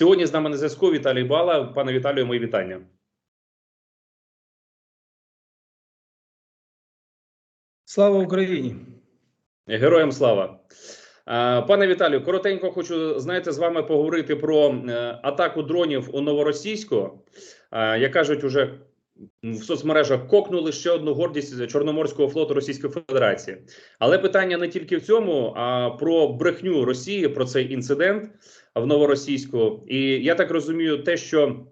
Сьогодні з нами на зв'язку Віталій Бала. Пане Віталію, мої вітання. Слава Україні! Героям слава. Пане Віталію, коротенько хочу знаєте, з вами поговорити про е, атаку дронів у новоросійську. Як кажуть, уже в соцмережах кокнули ще одну гордість Чорноморського флоту Російської Федерації. Але питання не тільки в цьому, а про брехню Росії про цей інцидент в новоросійську. І я так розумію, те, що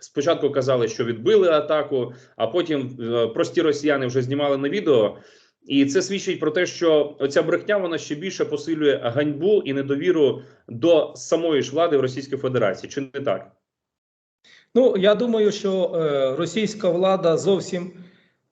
спочатку казали, що відбили атаку, а потім е, прості росіяни вже знімали на відео. І це свідчить про те, що ця брехня вона ще більше посилює ганьбу і недовіру до самої ж влади в Російській Федерації. Чи не так? Ну я думаю, що е, російська влада зовсім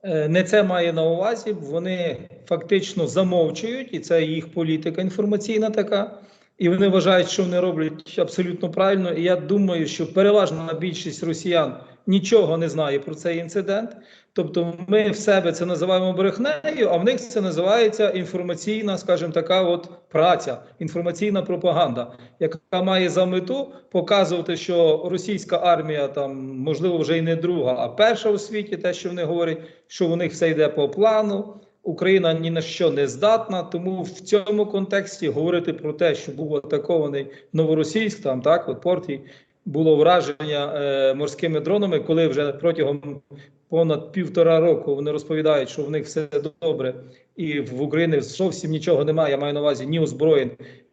е, не це має на увазі. Вони фактично замовчують, і це їх політика інформаційна така. І вони вважають, що вони роблять абсолютно правильно. І я думаю, що переважна більшість росіян нічого не знає про цей інцидент. Тобто, ми в себе це називаємо брехнею, а в них це називається інформаційна, скажімо, така от праця, інформаційна пропаганда, яка має за мету показувати, що російська армія там можливо вже і не друга, а перша у світі, те, що вони говорять, що у них все йде по плану. Україна ні на що не здатна, тому в цьому контексті говорити про те, що був атакований Новоросійськ, там так, от порті було враження е, морськими дронами, коли вже протягом понад півтора року вони розповідають, що в них все добре, і в Україні зовсім нічого немає. Я маю на увазі ні озброєнь,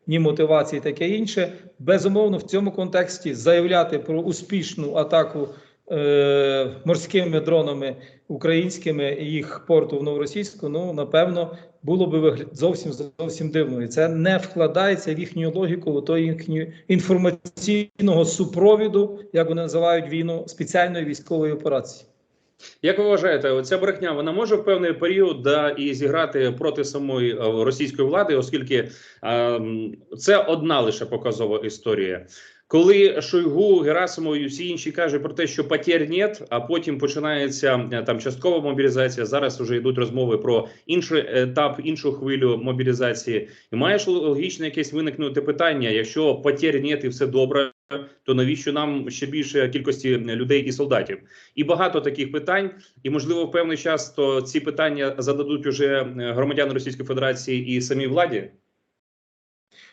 ні мотивації, таке інше. Безумовно, в цьому контексті заявляти про успішну атаку морськими дронами українськими і їх порту в новоросійську. Ну напевно було би вигляд зовсім зовсім дивно. І це не вкладається в їхню логіку, у той їхню інформаційного супровіду, як вони називають війну спеціальної військової операції. Як ви вважаєте, оця брехня вона може в певний період да, і зіграти проти самої е, російської влади, оскільки е, це одна лише показова історія. Коли Шойгу, Герасимов і всі інші кажуть про те, що потерь нет, а потім починається е, там часткова мобілізація. Зараз вже йдуть розмови про інший етап, іншу хвилю мобілізації. І маєш логічно якесь виникнути питання: якщо потерь нет і все добре, то навіщо нам ще більше кількості людей і солдатів? І багато таких питань, і можливо, в певний час то ці питання зададуть уже громадяни Російської Федерації і самій владі.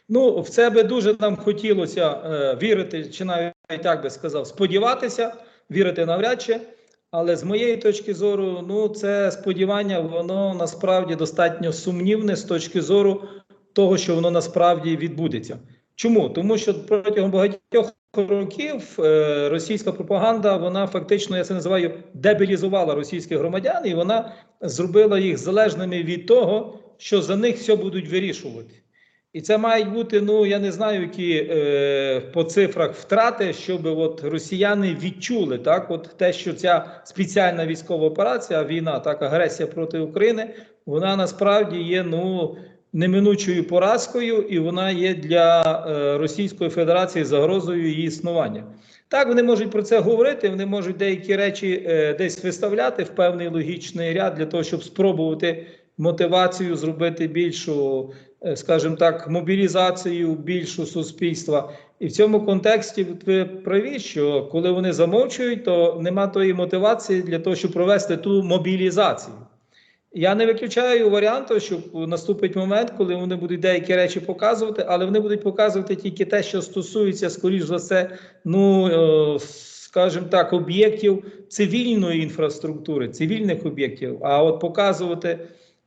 Ну, в це би дуже нам хотілося е, вірити, чи навіть так би сказав, сподіватися, вірити навряд чи. Але з моєї точки зору, ну це сподівання, воно насправді достатньо сумнівне з точки зору того, що воно насправді відбудеться. Чому? Тому що протягом багатьох років е, російська пропаганда, вона фактично, я це називаю, дебілізувала російських громадян, і вона зробила їх залежними від того, що за них все будуть вирішувати. І це мають бути, ну я не знаю, які е, по цифрах втрати, щоб от росіяни відчули так, от те, що ця спеціальна військова операція, війна, так, агресія проти України, вона насправді є ну неминучою поразкою, і вона є для е, Російської Федерації загрозою її існування. Так, вони можуть про це говорити, вони можуть деякі речі е, десь виставляти в певний логічний ряд для того, щоб спробувати мотивацію зробити більшу. Е, скажімо так, мобілізацію більшу суспільства. І в цьому контексті ви праві, що коли вони замовчують, то нема тої мотивації для того, щоб провести ту мобілізацію. Я не виключаю варіанту, що наступить момент, коли вони будуть деякі речі показувати, але вони будуть показувати тільки те, що стосується, скоріш за все, ну е, скажімо так, об'єктів цивільної інфраструктури, цивільних об'єктів. А от показувати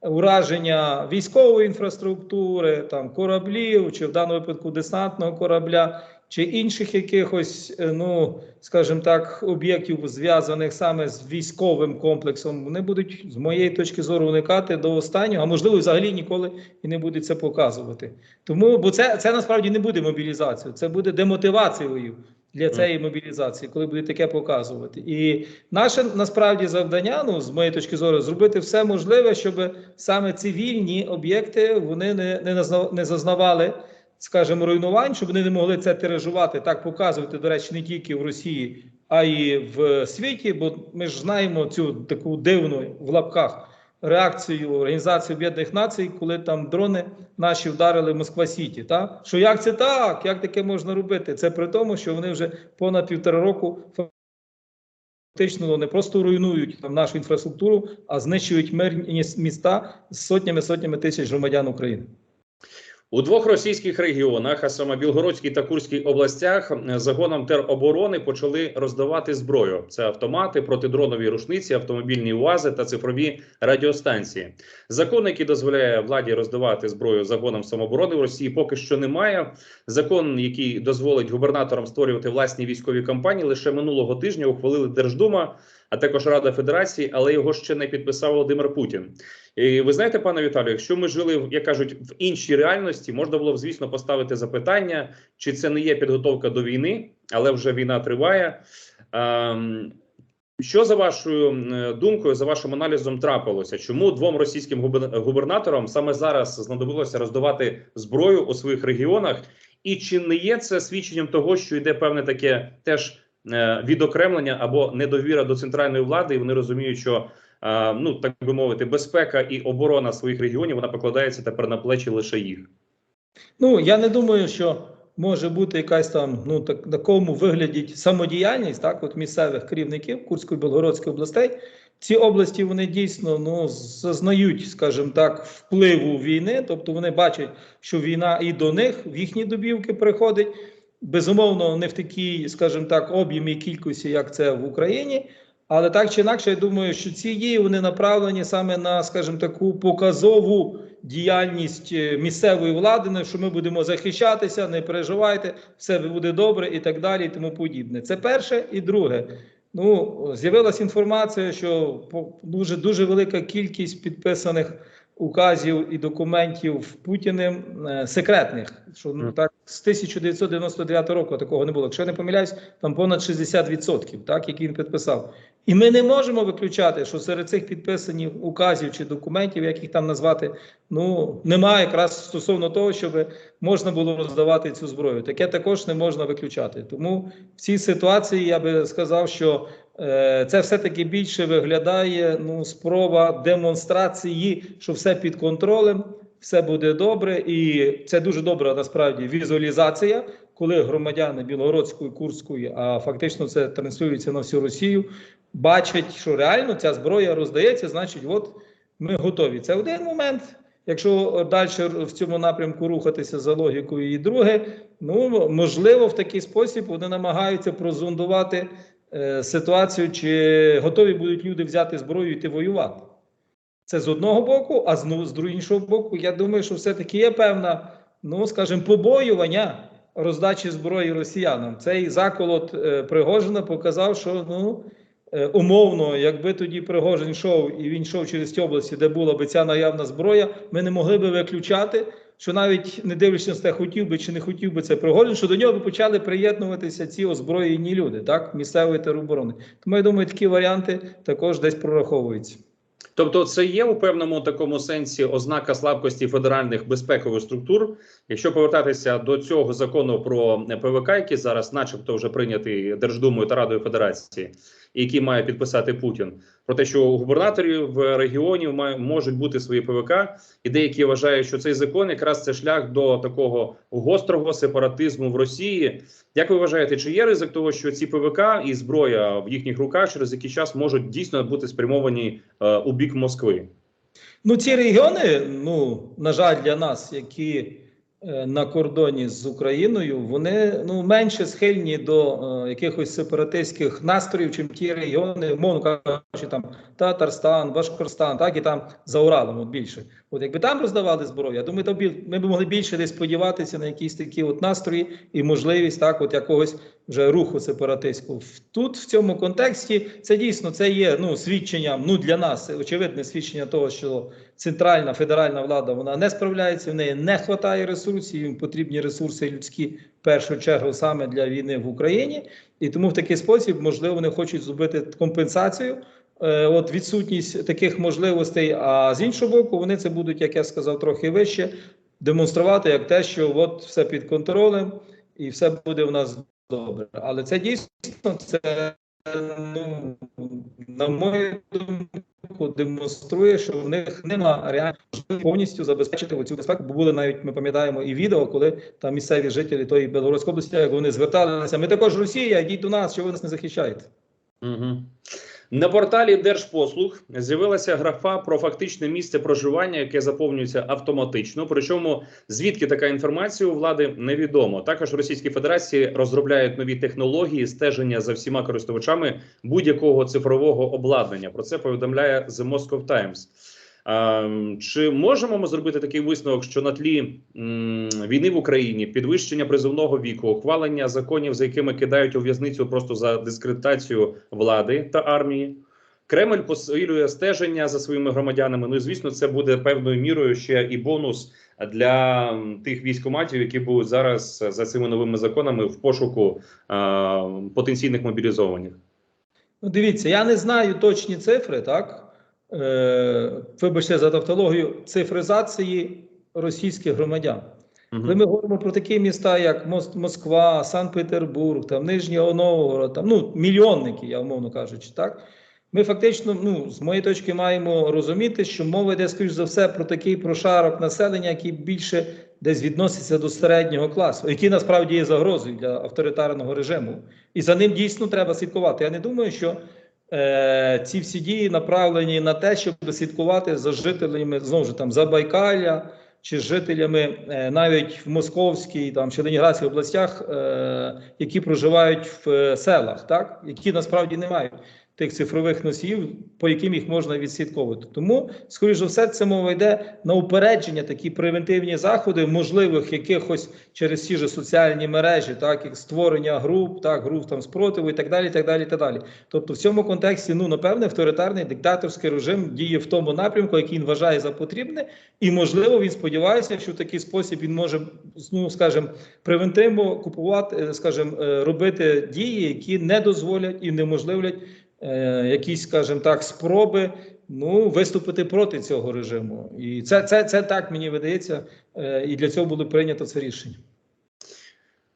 ураження військової інфраструктури, там кораблів, чи в даному випадку десантного корабля, чи інших якихось, е, ну скажімо так, об'єктів зв'язаних саме з військовим комплексом, вони будуть з моєї точки зору уникати до останнього, а можливо, взагалі ніколи і не буде це показувати. Тому бо це, це насправді не буде мобілізацією, це буде демотивацією для цієї мобілізації, коли буде таке показувати. І наше насправді завдання, ну з моєї точки зору, зробити все можливе, щоб саме цивільні об'єкти вони не не, не зазнавали, скажімо, руйнувань, щоб вони не могли це тиражувати, так показувати, до речі, не тільки в Росії, а й в світі. Бо ми ж знаємо цю таку дивну в лапках реакцію Організації Об'єднаних Націй, коли там дрони наші вдарили Москва Сіті. Та? Що як це так? Як таке можна робити? Це при тому, що вони вже понад півтора року фактично не просто руйнують там нашу інфраструктуру, а знищують мирні міста з сотнями сотнями тисяч громадян України. У двох російських регіонах, а саме Білгородській та Курській областях, загонам тероборони почали роздавати зброю: це автомати, протидронові рушниці, автомобільні УАЗи та цифрові радіостанції. Закон, який дозволяє владі роздавати зброю загонам самооборони в Росії, поки що немає. Закон, який дозволить губернаторам створювати власні військові кампанії, лише минулого тижня ухвалили Держдума, а також Рада Федерації, але його ще не підписав Володимир Путін. І ви знаєте, пане Віталію, якщо ми жили, як кажуть, в іншій реальності, можна було б, звісно, поставити запитання, чи це не є підготовка до війни, але вже війна триває. Ем, Що за вашою думкою, за вашим аналізом трапилося? Чому двом російським губер- губернаторам саме зараз знадобилося роздавати зброю у своїх регіонах? І чи не є це свідченням того, що йде певне таке теж відокремлення або недовіра до центральної влади, і вони розуміють, що е, ну так би мовити, безпека і оборона своїх регіонів вона покладається тепер на плечі лише їх. Ну я не думаю, що може бути якась там ну так такому вигляді самодіяльність, так от місцевих керівників Курської Білгородської областей. Ці області вони дійсно ну зазнають, скажімо так, впливу війни, тобто вони бачать, що війна і до них в їхні добівки приходить. Безумовно, не в такій, скажімо так, об'ємі кількості, як це в Україні. Але так чи інакше, я думаю, що ці дії вони направлені саме на, скажімо, таку показову діяльність е, місцевої влади, що ми будемо захищатися, не переживайте, все буде добре і так далі, і тому подібне. Це перше і друге. Ну, з'явилася інформація, що дуже дуже велика кількість підписаних указів і документів Путіним е, секретних. Що ну так з 1999 року такого не було. Якщо я не помиляюсь, там понад 60%, так які він підписав. І ми не можемо виключати, що серед цих підписаних указів чи документів, як їх там назвати, ну немає якраз стосовно того, щоб можна було роздавати цю зброю. Таке також не можна виключати. Тому в цій ситуації я би сказав, що це все-таки більше виглядає ну, спроба демонстрації, що все під контролем, все буде добре, і це дуже добра насправді візуалізація, коли громадяни Білгородської, Курської, а фактично це транслюється на всю Росію, бачать, що реально ця зброя роздається, значить, от ми готові. Це один момент. Якщо далі в цьому напрямку рухатися за логікою, і друге, ну можливо, в такий спосіб вони намагаються прозондувати е, ситуацію, чи готові будуть люди взяти зброю і йти воювати. Це з одного боку, а з, ну, іншого боку, я думаю, що все-таки є певна, ну скажімо, побоювання роздачі зброї росіянам. Цей заколот е, Пригожина показав, що ну. Е, Умовно, якби тоді Пригожин йшов і він йшов через ті області, де була би ця наявна зброя, ми не могли би виключати, що навіть не дивлячись на те, хотів би чи не хотів би це Пригожин, що до нього почали приєднуватися ці озброєні люди, так, місцевої тероборони. Тому я думаю, такі варіанти також десь прораховуються. Тобто, це є у певному такому сенсі ознака слабкості федеральних безпекових структур. Якщо повертатися до цього закону про ПВК, який зараз, начебто, вже прийнятий Держдумою та Радою Федерації, і який має підписати Путін, про те, що губернаторів регіонів можуть бути свої ПВК, і деякі вважають, що цей закон якраз це шлях до такого гострого сепаратизму в Росії. Як ви вважаєте, чи є ризик того, що ці ПВК і зброя в їхніх руках через який час можуть дійсно бути спрямовані е, у бік Москви? Ну, ці регіони, ну, на жаль, для нас, які на кордоні з Україною, вони ну, менше схильні до е, якихось сепаратистських настроїв, чим ті регіони, мовно кажучи, там Татарстан, Башкорстан, так і там за Уралом от більше. От якби там роздавали зброю, я думаю, то ми б могли більше десь сподіватися на якісь такі от настрої і можливість так, от якогось вже руху сепаратистського. Тут в цьому контексті це дійсно це є ну свідченням. Ну для нас очевидне свідчення того, що центральна федеральна влада вона не справляється. В неї не вистачає ресурсів. Їм потрібні ресурси людські в першу чергу саме для війни в Україні, і тому в такий спосіб можливо вони хочуть зробити компенсацію. е, От відсутність таких можливостей, а з іншого боку, вони це будуть, як я сказав, трохи вище демонструвати як те, що от все під контролем і все буде у нас добре. Але це дійсно це, ну, на мою думку, демонструє, що в них нема реально повністю забезпечити цю безпеку. Бо були навіть ми пам'ятаємо і відео, коли там місцеві жителі тої Білоруської області, як вони зверталися. Ми також Росія, йдіть до нас, що ви нас не захищаєте. Угу. На порталі Держпослуг з'явилася графа про фактичне місце проживання, яке заповнюється автоматично. Причому звідки така інформація у влади невідомо. Також Російській Федерації розробляють нові технології стеження за всіма користувачами будь-якого цифрового обладнання. Про це повідомляє The Moscow Times. А, м, чи можемо ми зробити такий висновок, що на тлі війни в Україні, підвищення призовного віку, ухвалення законів, за якими кидають у в'язницю просто за дискредитацію влади та армії, Кремль посилює стеження за своїми громадянами. Ну і звісно, це буде певною мірою ще і бонус для тих військоматів, які будуть зараз за цими новими законами в пошуку а, потенційних мобілізованих. Ну, дивіться, я не знаю точні цифри, так? Е, вибачте за тавтологію, цифризації російських громадян. Коли ми говоримо про такі міста, як Мос- Москва, Санкт-Петербург, там Нижній Новгород, там ну мільйонники, я умовно кажучи, так ми фактично, ну з моєї точки, маємо розуміти, що мова йде скоріш за все про такий прошарок населення, який більше десь відноситься до середнього класу, який насправді є загрозою для авторитарного режиму, і за ним дійсно треба слідкувати. Я не думаю, що ці всі дії направлені на те, щоб слідкувати за жителями знову ж там Забайкаля чи жителями е, навіть в Московській там чи Леніградській областях, е, які проживають в е, селах, так? Які насправді не мають тих цифрових носіїв, по яким їх можна відслідковувати. Тому, скоріш за все, це мова йде на упередження, такі превентивні заходи, можливих якихось через ті ж соціальні мережі, так як створення груп, так груп там спротиву і так далі. так далі, так далі. Тобто, в цьому контексті, ну напевне, авторитарний диктаторський режим діє в тому напрямку, який він вважає за потрібне, і можливо він сподівається, що в такий спосіб він може, ну скажімо, превентивно купувати, е, скажімо, е, робити дії, які не дозволять і неможливлять якісь, скажімо так, спроби ну виступити проти цього режиму. І це, це, це так мені видається, е, і для цього було прийнято це рішення.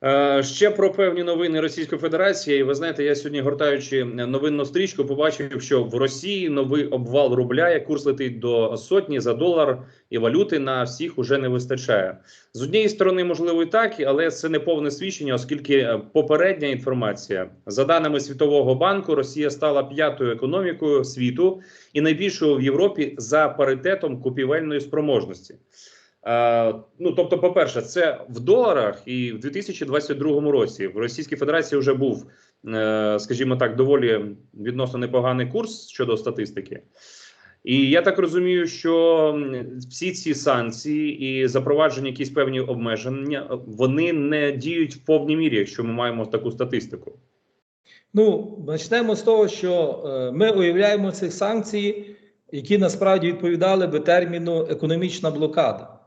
Е, Ще про певні новини Російської Федерації. Ви знаєте, я сьогодні гортаючи новинну стрічку, побачив, що в Росії новий обвал рубля, курс летить до сотні за долар, і валюти на всіх уже не вистачає. З однієї сторони, можливо, і так, але це не повне свідчення, оскільки попередня інформація за даними Світового банку, Росія стала п'ятою економікою світу і найбільшою в Європі за паритетом купівельної спроможності. Е, ну, тобто, по-перше, це в доларах, і в 2022 році в Російській Федерації вже був, е, скажімо так, доволі відносно непоганий курс щодо статистики. І я так розумію, що всі ці санкції і запровадження якісь певні обмеження вони не діють в повній мірі, якщо ми маємо таку статистику. Ну, почнемо з того, що е, ми уявляємо ці санкції, які насправді відповідали би терміну економічна блокада.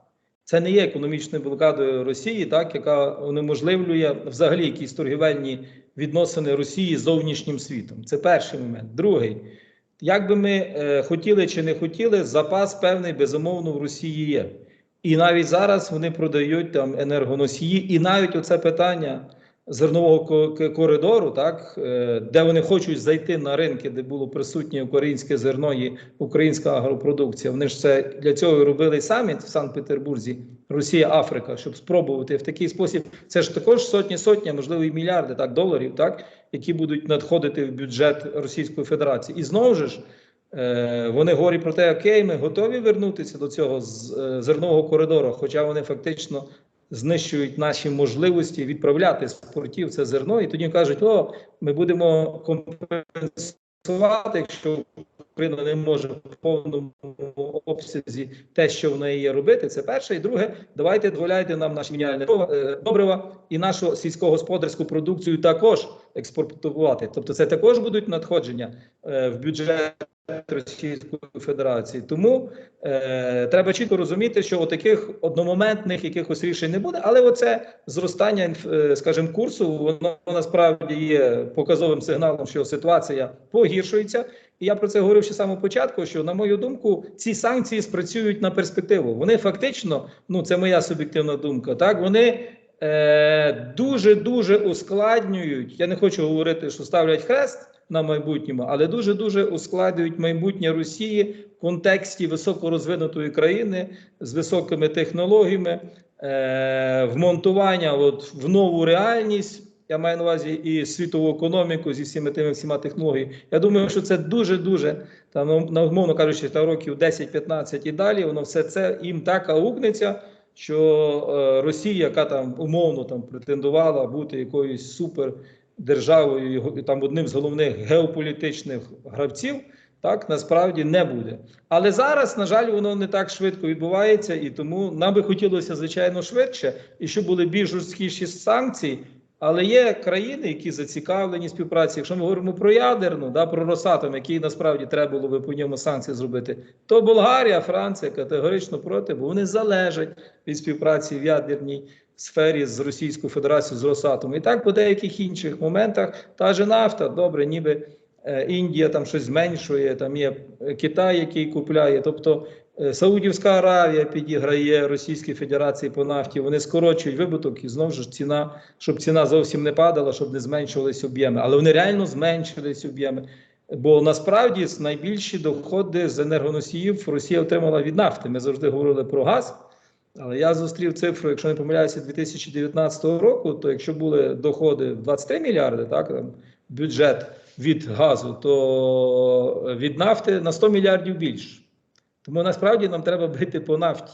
Це не є економічною блокадою Росії, так яка унеможливлює взагалі якісь торгівельні відносини Росії з зовнішнім світом. Це перший момент. Другий, як би ми е, хотіли чи не хотіли, запас певний безумовно в Росії є. І навіть зараз вони продають там енергоносії, і навіть оце питання зернового коридору, так е, де вони хочуть зайти на ринки, де було присутнє українське зерно і українська агропродукція. Вони ж це для цього робили саміт в Санкт-Петербурзі, Росія, Африка, щоб спробувати в такий спосіб. Це ж також сотні, сотні, можливо, і мільярди так доларів, так які будуть надходити в бюджет Російської Федерації. І знову ж. е, Вони говорять про те, окей, ми готові вернутися до цього е, зернового коридору, хоча вони фактично знищують наші можливості відправляти з портів це зерно, і тоді кажуть: о, ми будемо компенсувати, якщо Україна не може в повному обсязі те, що в неї є робити. Це перше. І друге, давайте дозволяйте нам наші мінімальні е, добрива і нашу сільськогосподарську продукцію також експортувати. Тобто, це також будуть надходження е, в бюджет. Російської Федерації тому е, треба чітко розуміти, що таких одномоментних якихось рішень не буде, але оце зростання, е, скажімо, курсу, воно насправді є показовим сигналом, що ситуація погіршується. І я про це говорив ще самого початку. Що на мою думку, ці санкції спрацюють на перспективу. Вони фактично, ну це моя суб'єктивна думка. Так вони е, дуже дуже ускладнюють. Я не хочу говорити, що ставлять хрест на майбутньому, але дуже дуже ускладнюють майбутнє Росії в контексті високорозвинутої країни з високими технологіями, е, вмонтування от, в нову реальність. Я маю на увазі і світову економіку зі всіми тими всіма технологіями. Я думаю, що це дуже дуже там, ну, на- умовно кажучи, та років 10-15 і далі, воно все це їм так аукнеться, що е, Росія, яка там умовно там претендувала бути якоюсь супер державою, і там одним з головних геополітичних гравців, так насправді не буде. Але зараз, на жаль, воно не так швидко відбувається, і тому нам би хотілося, звичайно, швидше, і щоб були більш жорсткіші санкції. Але є країни, які зацікавлені співпраці. Якщо ми говоримо про ядерну, да, про Росатом, який насправді треба було би по ньому санкції зробити, то Болгарія, Франція категорично проти, бо вони залежать від співпраці в ядерній сфері з Російською Федерацією з Росатом. І так по деяких інших моментах та же нафта, добре, ніби е, Індія там щось зменшує, там є Китай, який купляє. Тобто е, Саудівська Аравія підіграє Російській Федерації по нафті. Вони скорочують вибуток і знову ж ціна, щоб ціна зовсім не падала, щоб не зменшувались об'єми. Але вони реально зменшились об'єми. Бо насправді найбільші доходи з енергоносіїв Росія отримала від нафти. Ми завжди говорили про газ. Але я зустрів цифру, якщо не помиляюся, 2019 року, то якщо були доходи в 23 мільярди, так там бюджет від газу, то від нафти на 100 мільярдів більше. Тому насправді нам треба бити по нафті.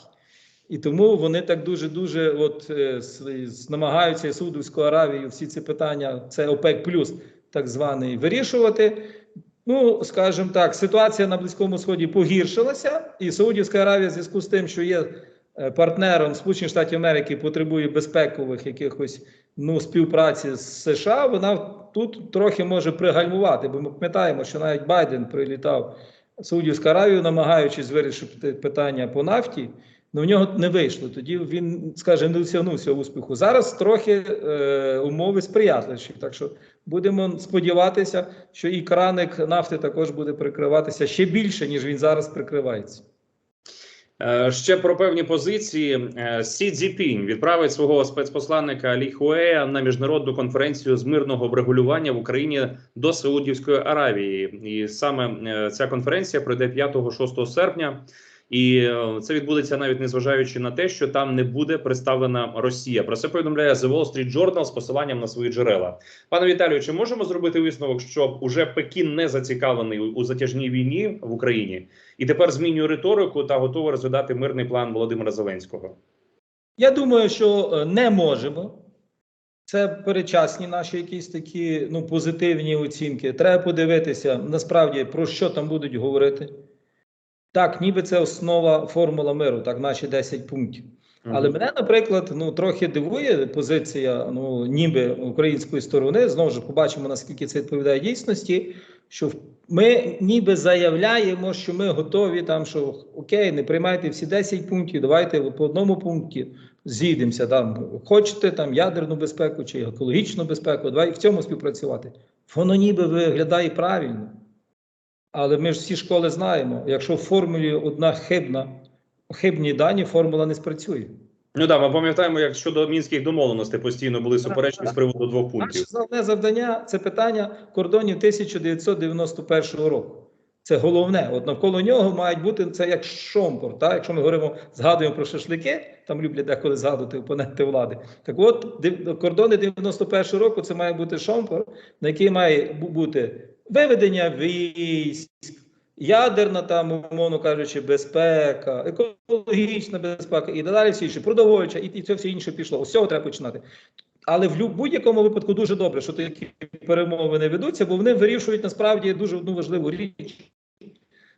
І тому вони так дуже дуже от е, намагаються і Саудовську Аравію всі ці питання, це ОПЕК плюс так званий, вирішувати. Ну, скажімо так, ситуація на Близькому Сході погіршилася, і Саудівська Аравія, в зв'язку з тим, що є партнером Сполучених Штатів Америки, потребує безпекових якихось ну, співпраці з США. Вона тут трохи може пригальмувати, бо ми пам'ятаємо, що навіть Байден прилітав в Саудівську Аравію, намагаючись вирішити питання по нафті. Ну, в нього не вийшло. Тоді він, скажімо, не досягнувся успіху. Зараз трохи е, умови сприятливіші. Так що будемо сподіватися, що і краник нафти також буде прикриватися ще більше, ніж він зараз прикривається. Е, Ще про певні позиції Е, Сі Цзіпінь відправить свого спецпосланника Лі Хуея на міжнародну конференцію з мирного врегулювання в Україні до Саудівської Аравії. І саме е, ця конференція пройде 5-6 серпня. І е, це відбудеться навіть незважаючи на те, що там не буде представлена Росія. Про це повідомляє The Wall Street Journal з посиланням на свої джерела. Пане Віталію, чи можемо зробити висновок, що уже Пекін не зацікавлений у затяжній війні в Україні і тепер змінює риторику та готовий розглядати мирний план Володимира Зеленського? Я думаю, що е, не можемо. Це перечасні наші якісь такі ну, позитивні оцінки. Треба подивитися насправді про що там будуть говорити. Так, ніби це основа формула миру, так, наші 10 пунктів. Але мене, наприклад, ну трохи дивує позиція ну, ніби української сторони. Знову ж побачимо, наскільки це відповідає дійсності. Що ми ніби заявляємо, що ми готові там, що окей, не приймайте всі 10 пунктів, давайте по одному пункті зійдемося. Там хочете там ядерну безпеку чи екологічну безпеку, давай в цьому співпрацювати. Воно ніби виглядає правильно. Але ми ж всі школи знаємо, якщо в формулі одна хибна, хибні дані, формула не спрацює. Ну да, ми пам'ятаємо, як щодо мінських домовленостей постійно були суперечки з приводу двох Наше пунктів. головне завдання це питання кордонів 1991 року. Це головне. От навколо нього мають бути це як шомпор. Так? Якщо ми говоримо, згадуємо про шашлики, там люблять деколи згадувати опоненти влади. Так от, кордони 91 року це має бути шомпор, на який має бути виведення військ, ядерна там, умовно кажучи, безпека, екологічна безпека і далі всі інші, продовольча, і, і це все інше пішло. З цього треба починати. Але в будь-якому випадку дуже добре, що такі перемовини ведуться, бо вони вирішують насправді дуже одну важливу річ.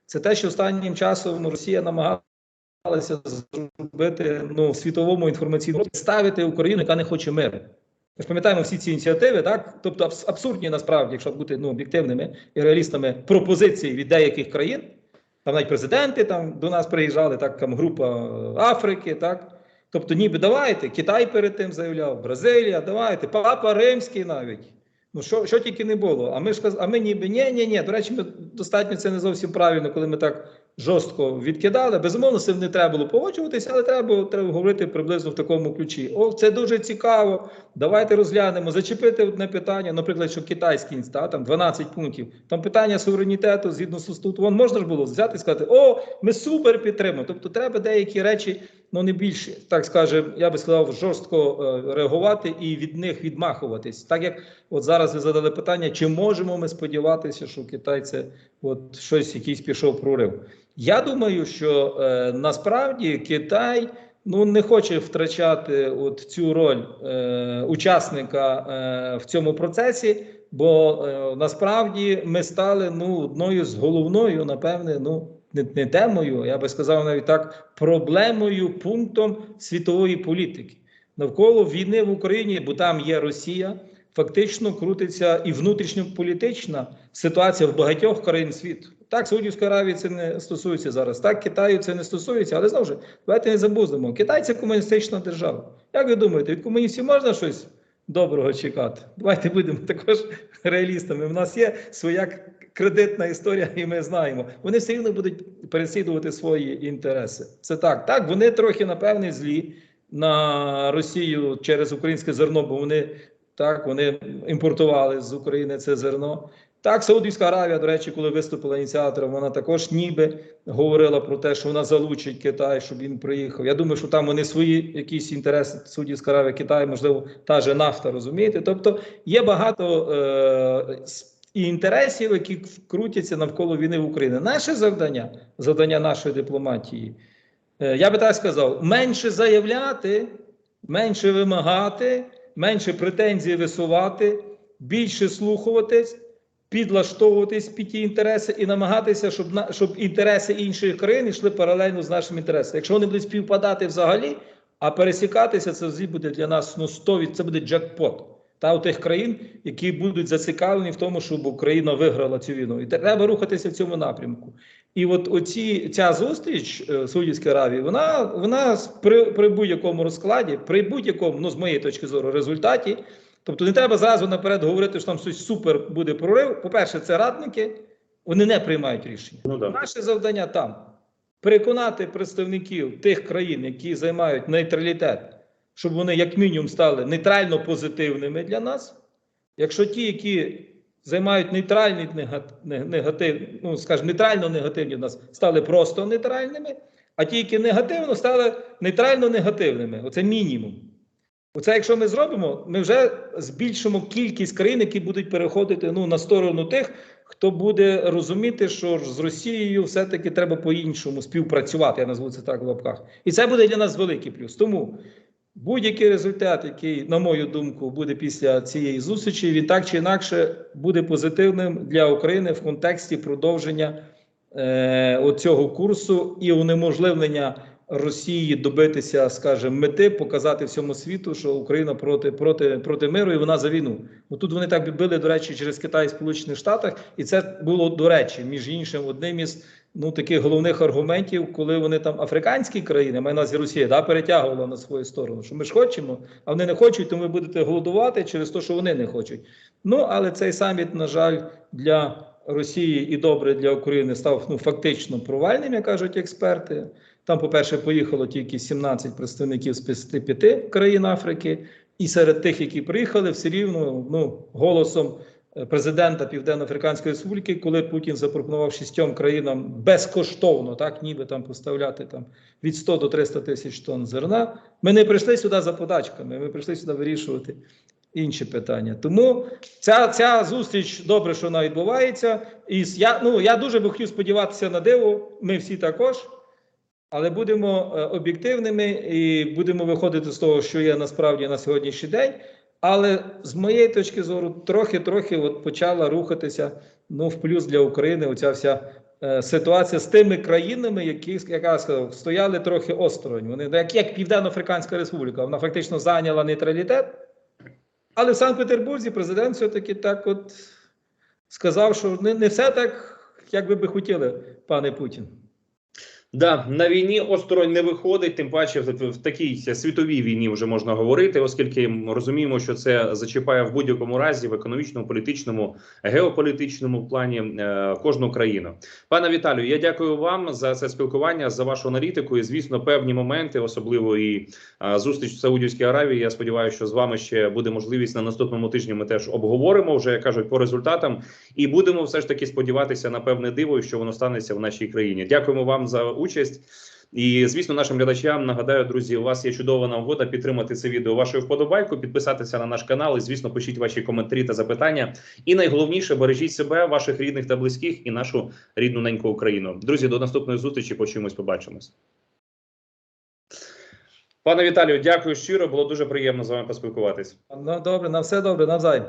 Це те, що останнім часом Росія намагалася зробити ну, світовому інформаційному ставити Україну, яка не хоче миру. Ми ж пам'ятаємо всі ці ініціативи, так? Тобто абсурдні насправді, якщо бути ну, об'єктивними і реалістами, пропозиції від деяких країн. Там навіть президенти там до нас приїжджали, так там група е, Африки, так. Тобто, ніби давайте, Китай перед тим заявляв, Бразилія, давайте, Папа Римський навіть. Ну що, що тільки не було. А ми ж а ми ніби ні, ні, ні. До речі, ми достатньо це не зовсім правильно, коли ми так жорстко відкидали. Безумовно, з цим не треба було погоджуватися, але треба, треба говорити приблизно в такому ключі. О, це дуже цікаво. Давайте розглянемо. Зачепити одне питання, наприклад, що китайський інститут, там 12 пунктів. Там питання суверенітету згідно з статуту. Вон можна ж було взяти і сказати: О, ми супер підтримуємо. Тобто, треба деякі речі, ну не більше, так скажемо, я би сказав, жорстко е, реагувати і від них відмахуватись. Так як от зараз ви задали питання, чи можемо ми сподіватися, що Китай це от щось, якийсь пішов прорив. Я думаю, що е, насправді Китай ну не хоче втрачати от цю роль е, учасника е, в цьому процесі, бо е, насправді ми стали ну одною з головною, напевне, ну не, не темою, я би сказав навіть так, проблемою, пунктом світової політики навколо війни в Україні, бо там є Росія. Фактично крутиться і внутрішньополітична ситуація в багатьох країн світу. Так, Саудівської Аравії це не стосується зараз. Так, Китаю це не стосується, але знову ж давайте не забудемо. Китай це комуністична держава. Як ви думаєте, від комуністів можна щось доброго чекати? Давайте будемо також реалістами. У нас є своя кредитна історія, і ми знаємо. Вони все рівно будуть переслідувати свої інтереси. Це так. Так, вони трохи напевне злі на Росію через українське зерно, бо вони так вони імпортували з України це зерно. Так, Саудівська Аравія, до речі, коли виступила ініціатором, вона також ніби говорила про те, що вона залучить Китай, щоб він приїхав. Я думаю, що там вони свої якісь інтереси Саудівська Аравія, Китай, можливо, та же нафта, розумієте? Тобто є багато е- інтересів, які крутяться навколо війни в Україні. Наше завдання, завдання нашої дипломатії, е- я би так сказав, менше заявляти, менше вимагати, менше претензій висувати, більше слухатись підлаштовуватись під ті інтереси і намагатися, щоб на щоб інтереси інших країн йшли паралельно з нашими інтересами. Якщо вони будуть співпадати взагалі, а пересікатися, це взагалі буде для нас ну 100%, це буде джекпот. Та у тих країн, які будуть зацікавлені в тому, щоб Україна виграла цю війну, і треба рухатися в цьому напрямку. І от оці ця зустріч е, Саудівської Аравії, вона вона при, при будь-якому розкладі, при будь-якому, ну з моєї точки зору, результаті. Тобто не треба зразу наперед говорити, що там щось супер буде прорив. По-перше, це радники, вони не приймають рішення. Ну, да. Наше завдання там переконати представників тих країн, які займають нейтралітет, щоб вони, як мінімум, стали нейтрально позитивними для нас. Якщо ті, які займають нейтральний негатив, ну скажімо, нейтрально негативні в нас, стали просто нейтральними, а ті, які негативно, стали нейтрально негативними. Оце мінімум. Оце, якщо ми зробимо, ми вже збільшимо кількість країн, які будуть переходити ну, на сторону тих, хто буде розуміти, що з Росією все-таки треба по-іншому співпрацювати. Я назву це так в лапках. І це буде для нас великий плюс. Тому будь-який результат, який, на мою думку, буде після цієї зустрічі, він так чи інакше буде позитивним для України в контексті продовження е, оцього курсу і унеможливлення. Росії добитися, скажімо, мети, показати всьому світу, що Україна проти проти проти миру і вона за війну. Бо тут вони так били, до речі, через Китай і Сполучених Штатах, і це було до речі, між іншим, одним із ну таких головних аргументів, коли вони там африканські країни, має нас Росія, да, перетягувала на свою сторону. Що ми ж хочемо, а вони не хочуть, то ви будете голодувати через те, що вони не хочуть. Ну але цей саміт, на жаль, для Росії і добре для України став ну фактично провальним, як кажуть експерти. Там, по-перше, поїхало тільки 17 представників з 55 країн Африки, і серед тих, які приїхали, все рівно ну, голосом президента Південно-Африканської Республіки, коли Путін запропонував шістьом країнам безкоштовно, так ніби там поставляти там від 100 до 300 тисяч тонн зерна. Ми не прийшли сюди за подачками, ми прийшли сюди вирішувати інші питання. Тому ця ця зустріч добре, що вона відбувається. І я ну я дуже би хотів сподіватися на диво. Ми всі також. Але будемо е, об'єктивними і будемо виходити з того, що є насправді на сьогоднішній день. Але з моєї точки зору, трохи-трохи почала рухатися ну, в плюс для України оця вся е, ситуація з тими країнами, які як я сказав, стояли трохи осторонь. Вони як, як Південно-Африканська Республіка, вона фактично зайняла нейтралітет. Але в Санкт-Петербурзі президент все-таки так от сказав, що не, не все так, як би би хотіли, пане Путін. Да, на війні осторонь не виходить, тим паче в, такій світовій війні вже можна говорити, оскільки ми розуміємо, що це зачіпає в будь-якому разі в економічному, політичному, геополітичному плані е, кожну країну. Пане Віталію, я дякую вам за це спілкування, за вашу аналітику. І звісно, певні моменти, особливо і е, зустріч в Саудівській Аравії. Я сподіваюся, що з вами ще буде можливість на наступному тижні. Ми теж обговоримо вже як кажуть по результатам, і будемо все ж таки сподіватися на певне диво, що воно станеться в нашій країні. Дякуємо вам за участь. І звісно, нашим глядачам нагадаю, друзі, у вас є чудова нагода підтримати це відео вашою вподобайкою, підписатися на наш канал. І звісно, пишіть ваші коментарі та запитання. І найголовніше бережіть себе, ваших рідних та близьких і нашу рідну неньку Україну. Друзі, до наступної зустрічі. Почуємось, побачимось. Пане Віталію, дякую щиро. Було дуже приємно з вами поспілкуватись. Ну, добре, на все добре, навзаєм.